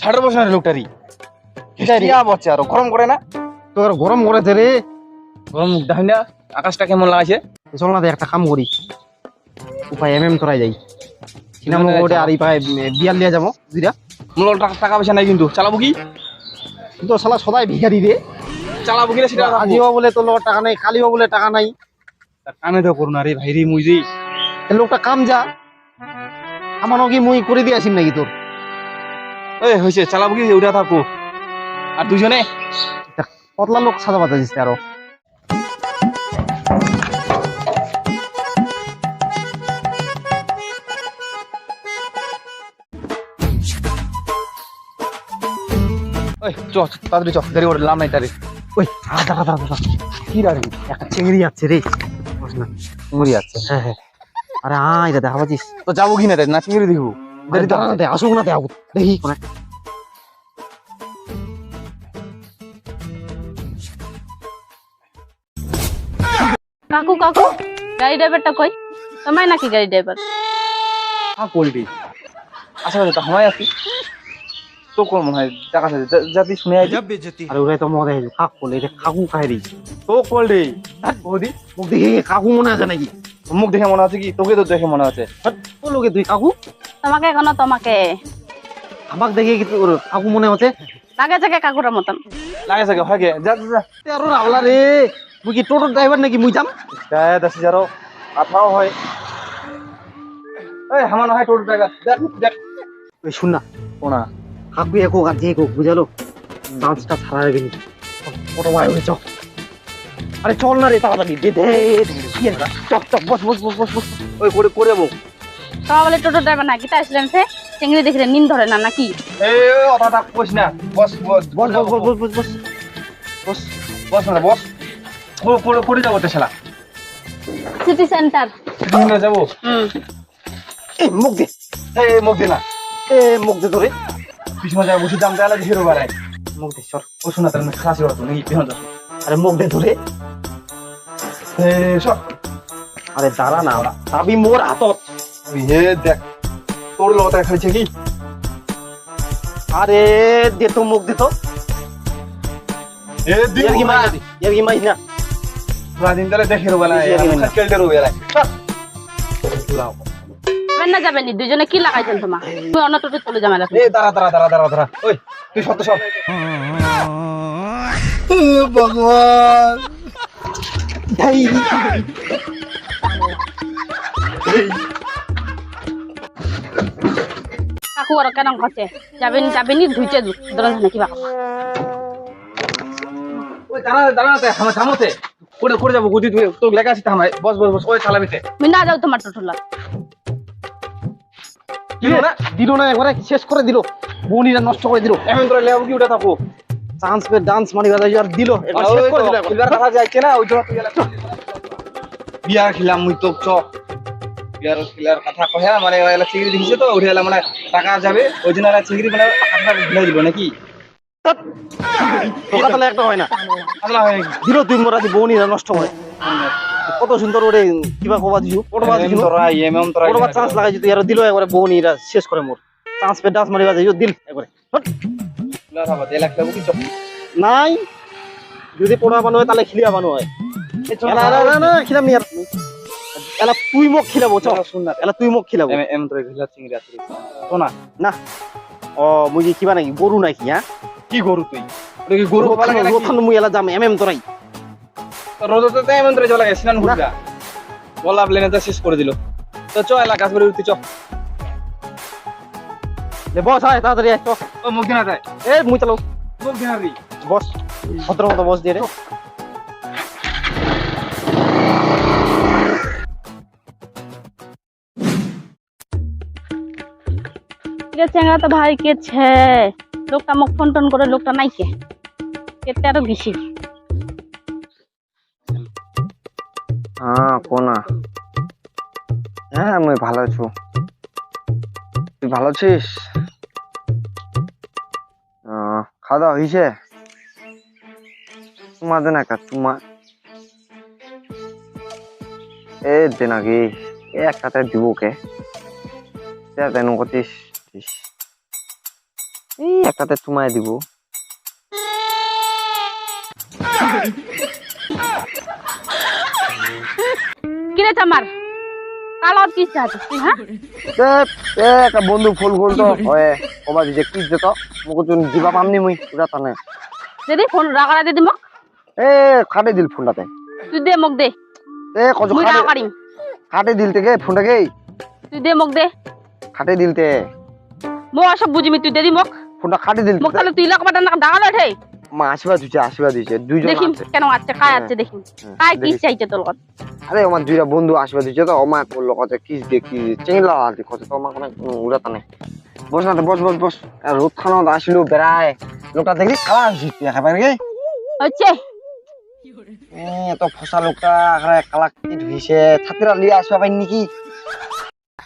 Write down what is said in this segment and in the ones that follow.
ষাট বছরের লোকটারই। কিয়া আরও গরম করে না? তোর গরম করেছে রে। গরম দেখেন না আকাশটা কেমন লাগছে চল না একটা কাম করি। উপায় এম এম তোরাই যাই। সিনেমা ওটা আর এই পায়ে বিয়ার লিয়া যাব দুইটা মূল টাকা টাকা পয়সা নাই কিন্তু চালাবো কি? কিন্তু শালা সদাই ভিখারি রে। চালাবো কি রে সেটা আজিও বলে তোর টাকা নাই কালিও বলে টাকা নাই। কামে তো করুন রে ভাই রে মুই রে লোকটা কাম যা। আমার কি মুই করে দিয়ে আসিম নাকি তোর? এই হয়েছে চালাবো কি উঠা থাকো। আর দুজনে পতলা লোক সাদা পাতা দিচ্ছে আরও ওই চ তাড়াতাড়ি চ দেরি করে লাভ নাই তারে ওই দাঁড়া দাঁড়া দাঁড়া দাঁড়া কি একটা চিংড়ি যাচ্ছে রে। আছে। হ্যাঁ হ্যাঁ। আরে আয় দেখা পাচ্ছিস তো যাব কি না রে না চিংড়ি দেখব? আসুক না দেখি কোনে কাকু কাকু গাড়ি ড্রাইভারটা কই? তোমায় নাকি গাড়ি ড্রাইভার হ্যাঁ পোল্ট্রি আচ্ছা তো সময় আছি। তো কোন মনে হয় টাকা আছে যাতে শুনে আইছি আরে ওরাই তো মজা হয়েছে কাক বলে এটা কাকু খাই রে। তো পোল্ট্রি বৌদি মুখ দেখে কাকু মনে আছে নাকি? মুখ দেখে মনে আছে কি? তোকে তো দেখে মনে আছে। ও লোকে তুই কাকু? তোমাকে কোনো তোমাকে আমাক দেখে কি তোর কাকু মনে হচ্ছে লাগে থেকে কাকুরের মতন লাগে সাকে হয় গে যা যা, তেরো রাবলা রে মুই কি টোটো ড্রাইভার নাকি মুই যাম গায়ে দশ হাজারও কথাও হয় এই হামানো হয় টোটো টাকা দেখ দেখ ওই শুন না কোনা কাকু একো আর যে কোক বুঝালো ডান্সটা ছাড়া যাবে নি ছোটো ভাই ওই চক আরে চল না রে তাড়াতাড়ি দে দে কি? চক চক বস বস বস বস বস ওই করে করে বউ তোমার বলে টোটো ড্রাইভার নাকি তা আসলেন সে চিংড়ি দেখলে নিন ধরে না নাকি এই না বস বস বস বস বস বস বস বস বস না বস যাব তো শালা সিটি সেন্টার যাব হুম এ মুখ দে এই মুখ দে না এ মুখ দে তোরে পিছনে যায় বসে দাম দেওয়া লাগে হিরো বাড়ায় মুখ দে সর ও শোনা তার খাসি হতো নাকি পিছনে যা আরে মুখ দে তোরে সব আরে দাঁড়া না চাবি মোর হাতত ইয়ে তোর লতা খাইছে কি? আরে দে মুখ দে তো। এ দি এর না? যাবেন দুজনে কি লাগাইছেন তোমার? তুই অন্য টোটে চলে যাবে এ দাঁড়া দাঁড়া দাঁড়া দাঁড়া দাঁড়া। ওই তুই সত্য সব। ভগবান। কাকু আর কেন ঘটে যাবেন যাবেন নি ধুইতে ধরেন কিবা ওই দাঁড়া দাঁড়া তে থামতে। করে করে যাব? গুদি তুই তোর লেখা আছে থামাই। বস বস বস ওই চালাবিতে আমি না যাও তোমার টোটোলা কি না? দিল না একবারে শেষ করে দিল। বনিরা নষ্ট করে দিল। এখন তোরা লেবু কি ওটা থাকো? চান্স পে ডান্স মারি বাজাই আর দিল। একবার শেষ করে দিল একবার। কথা যাইছে না ওই জন্য তুই এলা খেলাম মুই তো চ। কথা কহে মানে এলা চিংড়ি দিছে তো উঠে এলা মানে টাকা যাবে ওই জন্য এলা চিংড়ি মানে টাকা ভুলে দিল নাকি? তোকা তাহলে একটা হয় না। হয়ে দিল তুই মোরা বনিরা নষ্ট করে কত সুন্দর ওরে কিবা কবা দিছু কতবা দিছু। তোরা এম এম তোরা কতবা চান্স লাগাই তুই আর দিল একবারে বনিরা শেষ করে মোর। চান্স পে ডান্স মারি বাজাই দিল একবারে। নাই। যদি পড়া বানো হয় তাহলে খিলিয়া বানো হয়। না খিলাম নি আর। এলা তুই মোক খিলাবো চ। শুন না। এলা তুই মোক খিলাবো। এম এম তোরা খেলা চিংড়ি আছে তো না না। ও মুই কি কিবা নাকি গরু নাকি হ্যাঁ? কি গরু তুই? কি গরু হবা লাগে রোখন মুই এলা যাম এম এম তোরাই রোদতে তো এমন তোরা চলে গেছে স্নান হুড়া বলা প্লেনে তো শেষ করে দিল। তো চ এলা কাজ করে উঠতে চ। দে বস আয় তাড়াতাড়ি আয় ও মুখ দিনা যায় এ মুই চালাও মুখ দিনা রি বস ভদ্র মতো বস দিয়ে রে। কে চেঙ্গা তো ভাই কে ছে লোকটা মুখ ফোন টোন করে, লোকটা নাই কে কেটে আরও গেছি হ্যাঁ কোনা হ্যাঁ আমি ভালো আছো। তুই ভালো আছিস? খাওয়া দাওয়া তোমার দে না তোমার। এ দে নাকি এ একসাথে দিব কে তেন করতিস। একটাতে চুমাই দিব। কিরে কালত কি চাচ্ছিস হ্যাঁ? এ, একটা বন্ধু ফোন করতো হয় কবা দিছে কি যেত মোক চোন দিবা পামনি মুই পুরা তানে। দিদি ফোন রাগাড়া দিদি মোক। এ কাটে দিল ফোনটাতে তুই দে মোক দে। এ রাগ কাটিম কাটে দিল থেকে ফোনটাকে তুই দে মোক দে। কাটে দিলতে মই সব বুঝিমি তুই দিদি মোক। ফোনটা কাটে দিল মোক তাহলে তুই লাখ বাটা না ডাঙা লয় মা আশীর্বাদ দিছে আশীর্বাদ দিচ্ছে দুইজন আছে। কেন আছে কায় আছে হ্যাঁ, কায় কি চাইছে তোর কথা আরে আমার দুইটা বন্ধু আশীর্বাদ দিছে তো আমার করল কত কিস দেখি কি চেঙ্গলা আলতি কত তো আমার কোনো উড়াতা নেই। বস না তো, বস বস বস। আর রোদ খানো আসলো বেড়ায়। লোকটা দেখলি খাওয়া হয়েছে খাবার গে? হচ্ছে। এত ফসা লোকটা আরে কালা কিট হইছে ছাত্রীরা লিয়ে আসবা পাই নাকি?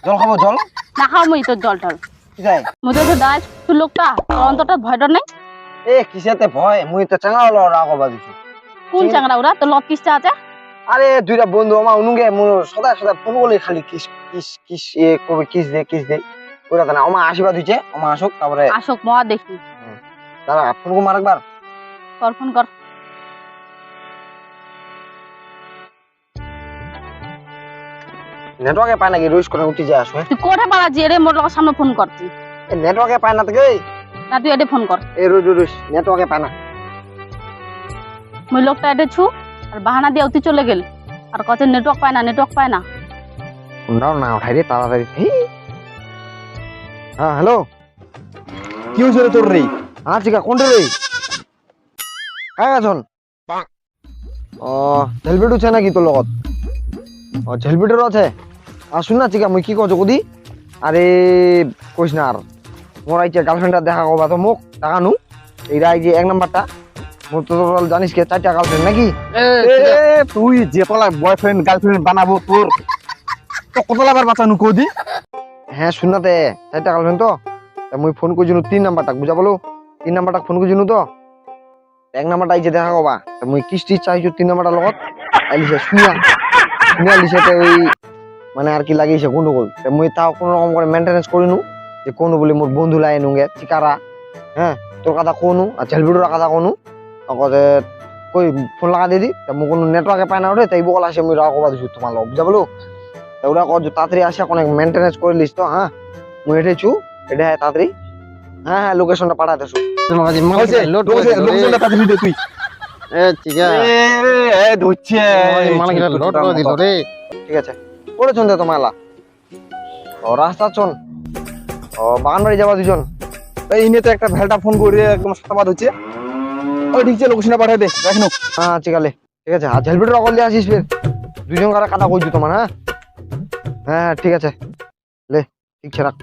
জল খাব জল। না খাও মুই তোর জল টল। কি যায় মুই তো দাঁড়াই তুই লোকটা? তোর অন্তরটা নাই? এ কিসেতে ভয়? মুই তো চাঙা হলো রাগ হবা কোন ঠিক- ওরা? তোর লত কিসটা আছে? আরে দুইটা বন্ধু আমার অনুগে মোর সদা সদা ফোন করলে খালি কিস কিস কিস এ কবে কিস দে কিস দে। ওরা তো না আমার আশীর্বাদ হইছে আমার আসুক তারপরে আসক মহা দেখি। দাঁড়া ফোন কো মার একবার কর ফোন কর নেটওয়ার্কে পায় নাকি? রোজ করে উঠি যায় আসো তুই কোঠে পারা যে রে মোর লগের সামনে ফোন করছি এ নেটওয়ার্কে পায় না থেকে না তুই এটে ফোন কর। এই রোজ রোজ নেটওয়ার্কে পায় না। মুই লোকটা এটে ছু আর বাহানা দিয়ে তুই চলে গেল। আর কছে নেটওয়ার্ক পায় না নেটওয়ার্ক পায় না। ফোনটাও না উঠাই রে তাড়াতাড়ি। হ্যাঁ হ্যালো। কি হয়েছে রে তোর রে? ঠিক আছে কোনটা রে? কাই আছন ও ঝেলপিট উঠছে নাকি তোর লগত? ও ঝেলপিটর আছে? আর শুন না চিকা মুই কি কছো কদি আরে কইস না আর মোর আইছে গার্লফ্রেন্ডটা দেখা করবা তো মোক টাকা নু? এইটা এই যে এক নাম্বারটা মোর তো তোর জানিস কে চারটা গার্লফ্রেন্ড নাকি? এ, তুই যে তোলা বয়ফ্রেন্ড গার্লফ্রেন্ড বানাবো তোর তো কত লাগার বাঁচানো কদি? হ্যাঁ শুননাতে চারটা গার্লফ্রেন্ড তো। তা মুই ফোন করছিনু তিন নাম্বারটা বুঝা বলো তিন নাম্বারটা ফোন করছিনু তো। এক নাম্বারটা আইছে দেখা কবা তা মুই কিস্তি চাইছো তিন নাম্বারটা লগত। আইলিছে শুনিয়া। শুনিয়া লিছে তে ওই মানে আর কি লাগিয়েছে গন্ডগোল। তা মুই তাও কোনো রকম করে মেনটেনেন্স করিনু যে কোনো বলে মোর বন্ধু লাই নুগে চিকারা হ্যাঁ তোর কথা কোনু আর ঝেলবিডুর কথা কোনু। আগতে কই ফোন লাগা দিদি তা মোক কোনো নেটওয়ার্কে পায় না ওরে তাই বল আসে মুই রাও কবা দিছো তোমার লগ বুঝা বলো? তা ওরা কত তাড়াতাড়ি আসে অনেক মেনটেনেন্স করে লিস তো হ্যাঁ? মুই এটেছু এটা হ্যাঁ তাড়াতাড়ি। হ্যাঁ হ্যাঁ লোকেশনটা পাঠাতেছু হয়েছে লোকেশনটা পাঠিয়ে দিতে তুই। এ ঠিক এ, এ, ধরছে। লোড করে দিল রে। ঠিক আছে। চন্দ্র তো মালা? ও, রাস্তা চন ও বাগান বাড়ি যাবা দুজন। এই নিয়ে তো একটা ভেলটা ফোন করে একদম সাতাবাদ হচ্ছে। ওই ঠিক আছে লোকেশনটা পাঠিয়ে দে রাখনো হ্যাঁ ঠিক আছে। ঠিক আছে, আর ঝেলপিটের অকল দিয়ে আসিস ফের। দুজন কারা কথা কইছু তোমার হ্যাঁ? হ্যাঁ হ্যাঁ ঠিক আছে। লে, ঠিক আছে, রাখ।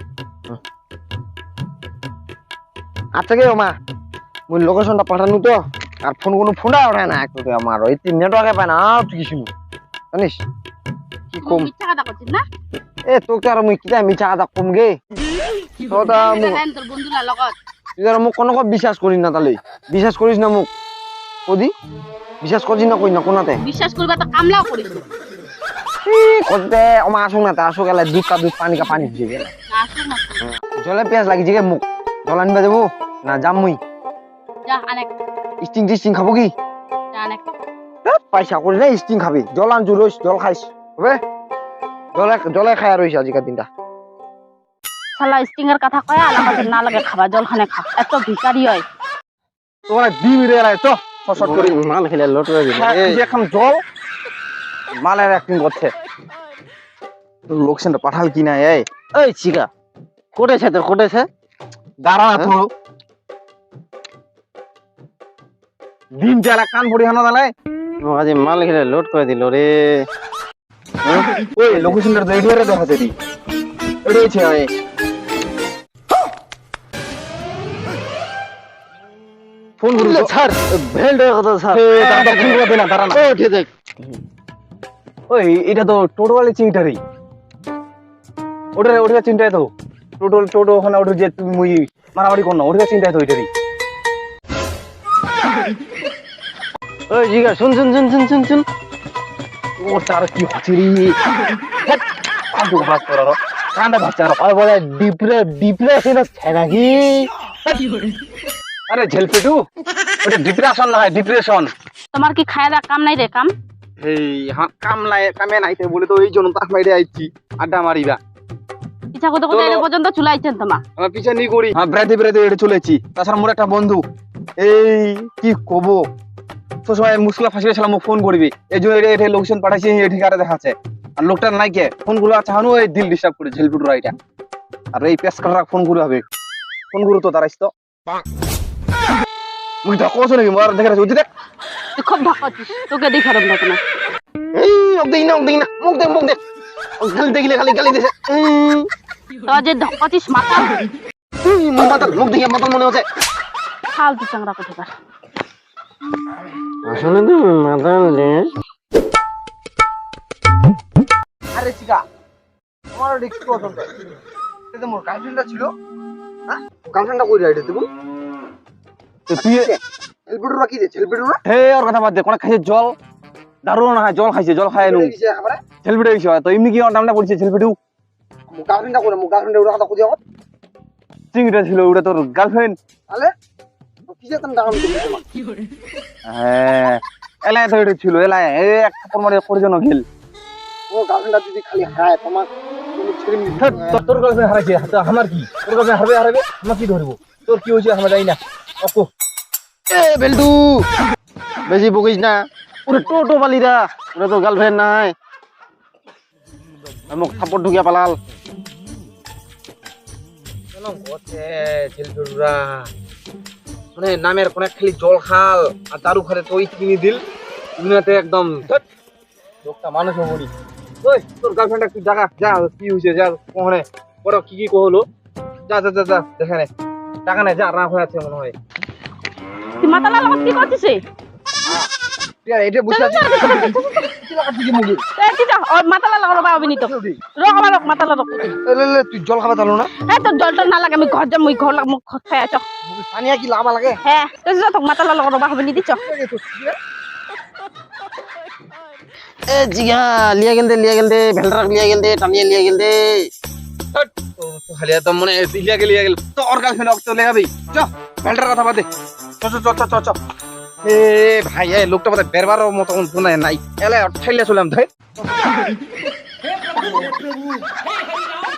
আচ্ছা কে মা? মুই লোকেশনটা পাঠানো তো, আর ফোন কোনো ফোনটা ওঠে না। একটু আমার, ওই নেটওয়ার্কে পায় না তুই কিছু জানিস? কি কম মিথ্যা কথা করছিস না এ তোকে আর মুই কিতা মিছা কথা কম গে তো তা তোর বন্ধুলা লগত তুই আর মোক কোনো বিশ্বাস করিস না তাহলে বিশ্বাস করিস না মোক কদি বিশ্বাস করছিস না কই না কোনাতে বিশ্বাস করবা তো কামলাও করিস। আমার আসুক না তা আসুক এলাই দুধ কা দুধ পানি কা পানি দিয়ে গেলে জলে পেঁয়াজ লাগিছে গে মোক জল আনবা যাব না যাম মুই যা স্টিং টিস্টিং খাব কি পয়সা করি না স্টিং খাবি জল আনছু রইস জল খাইস হবে জলে জলে খাই রইস আজিকার দিনটা। শালা স্টিংয়ের কথা কয় আর আমাদের না লাগে খাবা জল খানে খা এত ভিকারি হয়। দি মিরে এলাই করে। মাল খেলে দিল হ্যাঁ, এই যে এখন জল মালের অ্যাক্টিং করছে। লোকেশনটা পাঠাল কি না এই? এই চিকা কোটেছে তোর কোটেছে? দাঁড়া না তো। দিন চালা কান পড়ি হানা দালাই আজি মাল খেলে লোড করে দিল রে। ওই লোকেশনটা তো এডিয়ারে দেখাতে দি এটাই ছে ওই ফোন করি তো। স্যার ভেলটার কথা স্যার। দাঁড়া, ফোন করে দে না, দাঁড়া না। ও ঠিক আছে ওই এটা তো টোটোওয়ালি চিংটারি। ওটা ওটা চিন্তায় তো। টোটো টোটো ওখানে ওটা যে তুমি মুই মারামারি কর না ওটা চিন্তায় তো ওইটারই ওই জিগা শুন শুন শুন শুন শুন শুন। ও তার কি হচ্ছে রে ফালতু বাস করার কান্দা আর ওই বলে ডিপ্রে ডিপ্রেশন হচ্ছে নাকি আরে ঝেলপেটু ওটা ডিপ্রেশন না ডিপ্রেশন তোমার কি খায় দেওয়া কাম নাই রে কাম? এই আমার কাম নাই কামে নাইতে বলে তো এই জন্য তার বাইরে আইছি। আড্ডা মারিবা। করতে করতে চলো। এটা পর্যন্ত চুলাইছেন তোমার আমার পিছনে নি করি। হ্যাঁ বেড়াতে বেড়াতে এটা চলেছি তাছাড়া মোর একটা বন্ধু। এই কি কব? তো সময় মুসলা ফাঁসিয়ে ছিলাম ফোন করবি। এই জন্য এটা লোকেশন পাঠাইছি এই ঠিকানা দেখাচ্ছে। আর লোকটার নাই কে ফোনগুলো চাহানো এই দিল ডিস্টার্ব করে ঝেলপুর রাইটা আর এই পেস কালার ফোন করে হবে। ফোন করু তো তারাইস তো। মুই তো কোছ নাকি? মোর দেখে রাখছি। দেখ। তুই খুব ঢকাচ্ছিস তোকে দেখে রব না। এই ওক দেই না ওক দেই না। মুখ দে মুখ দে ও খালি দেখলে খালি গালি দিছে তোরা যে ঢকাচ্ছিস মাথা। মুখ দেখে মাতাল মনে হচ্ছে। ফালতু চাংরা কোথাকার আসলে তো মাথা আরে চিকা আমার রিক্স পছন্দ? এটা মোর গার্লফ্রেন্ডটা ছিল। হ্যাঁ? গার্লফ্রেন্ডটা কই রাইডে তুমি তুই ছেলপিটুরা কি রে? ছেলপিটুরা হে ওর কথা বাদ দে কোন খাইছে? জল। দারুণ না হয় জল খাইছে জল খায় নু ছেলপিটে গেছে তো এমনি কি নামটা পড়ছে ছেলপিটু মুখ গার্লফ্রেন্ডটা করে মুখ গার্লফ্রেন্ড ওরা কথা খুঁজে আমার চিংড়িটা ছিল ওটা তোর গার্লফ্রেন্ড তাহলে? হ্যাঁ এলাই তো এটা ছিল এলাই। এ এক কাপড় মারে করে জন্য খেল। ও তোমার তোর হারাইছে আমার কি? তোর গার্লফ্রেন্ড হারবে হারাবে আমার কি ধরবো? তোর কি হয়েছে আমরা জানি না। অকো এ বেলটু বেশি বকিস না। ওরে টোটো বালিরা ওরা তো গার্লফ্রেন্ড নাই। আর মুখ ঢুকিয়া পালাল। ছেলপিটুরা মানে নামের কোন খালি জল খাল আর দারু খালে তো কিনে দিল দুনিয়াতে একদম লোকটা মানুষ হবনি ওই তোর গার্লফ্রেন্ড একটু জাগা যা কি হয়েছে যা কোহনে বড় কি কি কহলো যা যা যা যা দেখে নে টাকা নে যা রাগ হয়ে আছে মনে হয় তুই মাথা লাল কি করছিস এটা বুঝতে পারছিস এই তুই যা, ওর মাথা লাল করো বাবা বিনীত রক আমার রক মাথা রক তুই জল খাবার চালু না? হ্যাঁ তোর জল টল না লাগে আমি ঘর যাম মুই ঘর লাগ মুখ খাই আছ। পানিয়া কি লাভা লাগে? হ্যাঁ তুই যা তোর মাথা লাল করো দিছ। এ জিগা লিয়া গেল দে লিয়া গেল দে ভেলরাক লিয়া গেল টানিয়া লিয়া গেল দে খালি একদম মানে ইলিয়া গেলি গেল। তো ওর গার্লফ্রেন্ড অক্ত লেগাবি চ বেল্টার কথা বাদে চ চ চ চ চ। এ ভাই এই লোকটা বোধ বেরবার মতো কোনো নাই। এলে ঠেলে চলাম ধর।